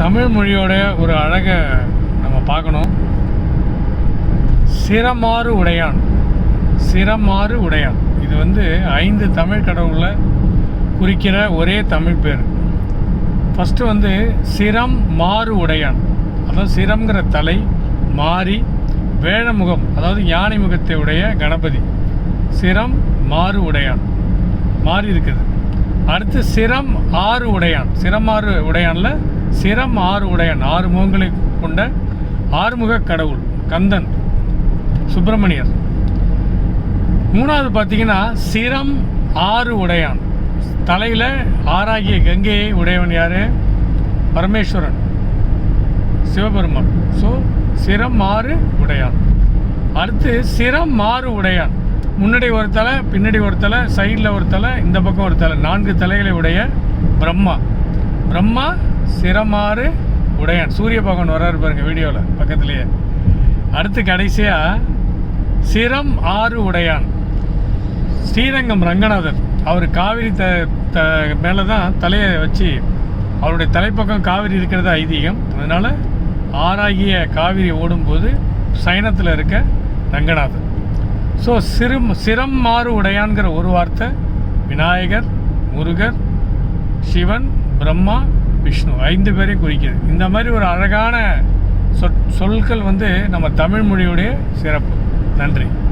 தமிழ் மொழியோட ஒரு அழகை நம்ம பார்க்கணும். சிரமாறு உடையான். சிரமாறு உடையான். இது வந்து ஐந்து தமிழ் கடவுளில் குறிக்கிற ஒரே தமிழ் பேர். ஃபஸ்ட்டு வந்து சிரம் மாறு உடையான். அதாவது சிரம்ங்கிற தலை மாறி வேழமுகம் அதாவது யானை முகத்தை உடைய கணபதி. சிரம் மாறு உடையான். மாறி இருக்குது. அடுத்து சிரம் ஆறு உடையான். சிரம் ஆறு சிரம் ஆறு உடையான் ஆறு முகங்களை கொண்ட ஆறுமுக கடவுள் கந்தன் சுப்பிரமணியர். மூணாவது பார்த்தீங்கன்னா சிரம் ஆறு உடையான். தலையில் ஆறாகிய கங்கையை உடையவன் யார்? பரமேஸ்வரன். சிவபெருமான். ஸோ சிரம் ஆறு உடையான். அடுத்து சிரம் மாறு உடையான். முன்னாடி ஒரு தலை பின்னாடி ஒரு தலை சைடில் ஒரு தலை இந்த பக்கம் ஒரு தலை. நான்கு தலைகளை உடைய பிரம்மா. பிரம்மா சிரமாறு உடையான். சூரிய பகவான் வர்றாரு பாருங்க வீடியோவில் பக்கத்துலேயே. அடுத்து கடைசியாக சிரம் ஆறு உடையான். ஸ்ரீரங்கம் ரங்கநாதர் அவர் காவிரி த த மேலே தான் தலையை வச்சு அவருடைய தலைப்பக்கம் காவிரி இருக்கிறது ஐதீகம். அதனால் ஆறாகிய காவிரி ஓடும்போது சைனத்தில் இருக்க ரங்கநாதர். ஸோ சிறும் சிரம் மாறு உடையான்கிற ஒரு வார்த்தை விநாயகர் முருகர் சிவன் பிரம்மா விஷ்ணு ஐந்து பேரை குறிக்குது. இந்த மாதிரி ஒரு அழகான சொற் சொற்கள் வந்து நம்ம தமிழ் மொழியுடைய சிறப்பு. நன்றி.